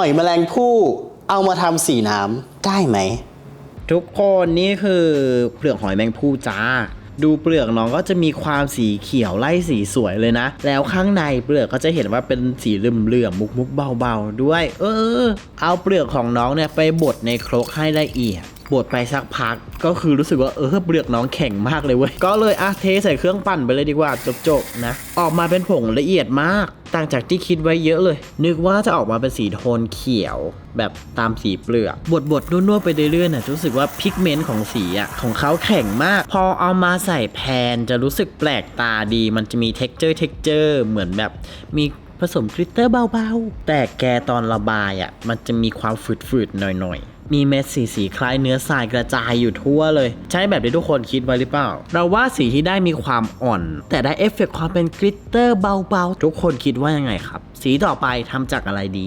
อยแมลงภู่เอามาทำสีน้ำได้ไหม ทุกคนนี่คือเปลือกหอยแมงภู่จ้า ดูเปลือกน้องก็จะมีความสีเขียวไล่สีสวยเลยนะ แล้วข้างในเปลือกก็จะเห็นว่าเป็นสีเหลื่อมๆมุกๆเบาๆด้วย เออ เอาเปลือกของน้องเนี่ยไปบดในครกให้ละเอียด บดไปสักพักก็คือรู้สึกว่าเออเปลือกน้องแข็งมากเลยเว้ย ก็เลยอะเทใส่เครื่องปั่นไปเลยดีกว่าจบๆนะ ออกมาเป็นผงละเอียดมาก ต่างจากที่คิดไว้เยอะเลย นึกว่าจะออกมาเป็นสีโทนเขียว แบบตามสีเปลือก บดบดๆนวดๆไปเรื่อยๆน่ะรู้สึกว่าพิกเมนต์ของสีอะของเขาแข็งมาก พอเอามาใส่แพนจะรู้สึกแปลกตาดี มันจะมีเท็กเจอร์เท็กเจอร์เหมือนแบบมีผสมกลิตเตอร์เบาๆ แต่แกตอนระบายอะ มันจะมีความฝืดๆ หน่อยๆ มีเม็ดสีสีคล้ายเนื้อทรายกระจายอยู่ทั่วเลย ใช่แบบที่ทุกคนคิดไว้หรือเปล่า เราว่าสีที่ได้มีความอ่อน แต่ได้เอฟเฟกต์ความเป็นกริตเตอร์เบาๆ ทุกคนคิดว่ายังไงครับ สีต่อไปทำจากอะไรดี